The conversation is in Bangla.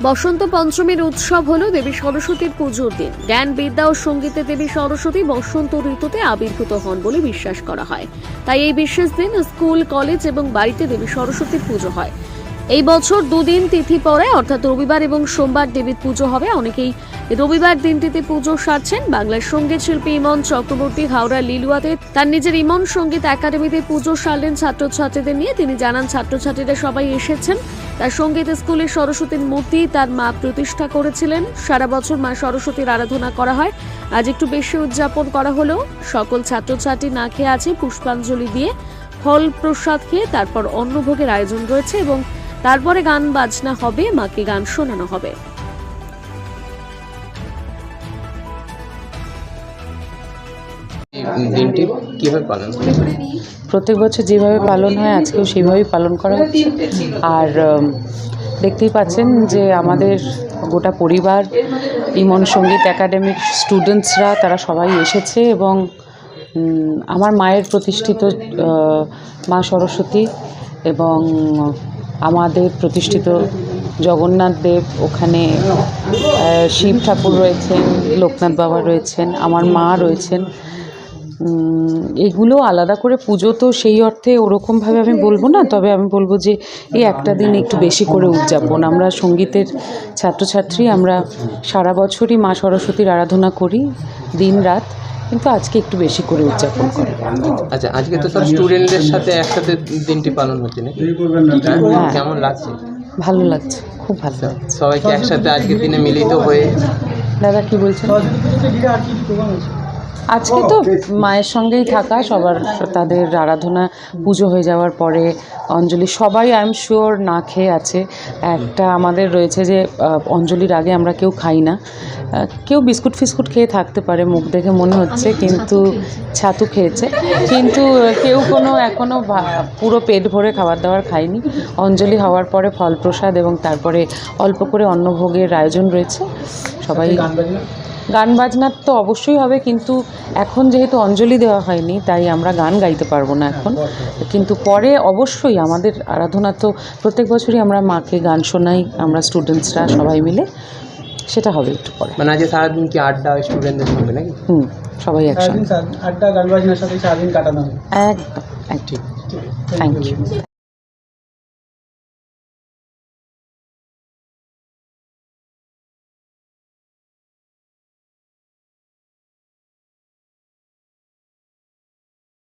বসন্ত পঞ্চমীর উৎসব হলো দেবী সরস্বতীর পুজোর দিন। জ্ঞান, বিদ্যা ও সঙ্গীতে দেবী সরস্বতী বসন্ত ঋতুতে আবির্ভূত হন বলে বিশ্বাস করা হয়। তাই এই বিশেষ দিন স্কুল, কলেজ এবং বাড়িতে দেবী সরস্বতীর পুজো হয়। এই বছর দুদিন তিথি পরে, অর্থাৎ রবিবার এবং সোমবার দেবীর পুজো হবে। অনেকেই রবিবার দিনটিতে পুজো সারছেন। বাংলার সংগীত শিল্পী ইমন চক্রবর্তী হাওড়া লিলুয়াতে তার নিজের ইমন সংগীত একাডেমিতে পুজো সারলেন ছাত্রছাত্রীদের নিয়ে। তিনি জানান, ছাত্রছাত্রীরা সবাই এসেছেন। তার সংগীত স্কুলে সরস্বতীর মূর্তি তার মা প্রতিষ্ঠা করেছিলেন। সারা বছর মা সরস্বতীর আরাধনা করা হয়। আজ একটু বেশি উদযাপন করা হলেও সকল ছাত্রছাত্রী না খেয়ে আছে পুষ্পাঞ্জলি দিয়ে। ফল প্রসাদ খেয়ে তারপর অন্নভোগের আয়োজন রয়েছে এবং তারপরে গান বাজনা হবে মাকে গান শোনানো হবে। দিনটি কীভাবে পালন প্রত্যেক বছর যেভাবে পালন হয় আজকেও সেইভাবেই পালন করা হচ্ছে আর দেখতেই পাচ্ছেন যে আমাদের গোটা পরিবার ইমন সংগীত একাডেমির স্টুডেন্টসরা তারা সবাই এসেছে এবং আমার মায়ের প্রতিষ্ঠিত মা সরস্বতী এবং আমাদের প্রতিষ্ঠিত জগন্নাথ দেব, ওখানে শিব ঠাকুর রয়েছেন, লোকনাথ বাবা রয়েছেন, আমার মা রয়েছেন। এগুলো আলাদা করে পুজো তো সেই অর্থে ওরকমভাবে আমি বলব না, তবে আমি বলব যে এই একটা দিন একটু বেশি করে উদযাপন। আমরা সঙ্গীতের ছাত্রছাত্রী, আমরা সারা বছরই মা সরস্বতীর আরাধনা করি, দিন, রাত। কিন্তু আজকে একটু বেশি করে উদযাপন করে। আচ্ছা আজকে তো সব স্টুডেন্টদের সাথে একসাথে দিনটি পালন হচ্ছে না হ্যাঁ? হ্যাঁ। কেমন লাগছে? ভালো লাগছে খুব ভালো লাগছে। সবাইকে একসাথে আজকের দিনে মিলিত হয়ে দাদা কি বলছেন? আজকে তো মায়ের সঙ্গেই থাকা সবার তাদের আরাধনা পুজো হয়ে যাওয়ার পরে অঞ্জলি সবাই আই এম শিওর না খেয়ে আছে। একটা আমাদের রয়েছে যে অঞ্জলির আগে আমরা কেউ খাই না। কেউ বিস্কুট ফিস্কুট খেয়ে থাকতে পারে মুখ দেখে মনে হচ্ছে কিন্তু ছাতু খেয়েছে। কিন্তু কেউ কোনো এখনও পুরো পেট ভরে খাবার দাবার খায়নি। অঞ্জলি হওয়ার পরে ফল প্রসাদ এবং তারপরে অল্প করে অন্নভোগের আয়োজন রয়েছে। সবাই গান বাজনার তো অবশ্যই হবে কিন্তু এখন যেহেতু অঞ্জলি দেওয়া হয়নি তাই আমরা গান গাইতে পারব না এখন। কিন্তু পরে অবশ্যই আমাদের আরাধনা তো প্রত্যেক বছরই আমরা মাকে গান শোনাই আমরা স্টুডেন্টসরা সবাই মিলে সেটা হবে একটু পরে। মানে আজকে সারাদিন কি আড্ডা স্টুডেন্টদের সঙ্গে নাকি? হুম সবাই সারাদিন একসঙ্গে আড্ডা গান বাজনার সাথে সারাদিন কাটানো হবে একদম একদম। Thank you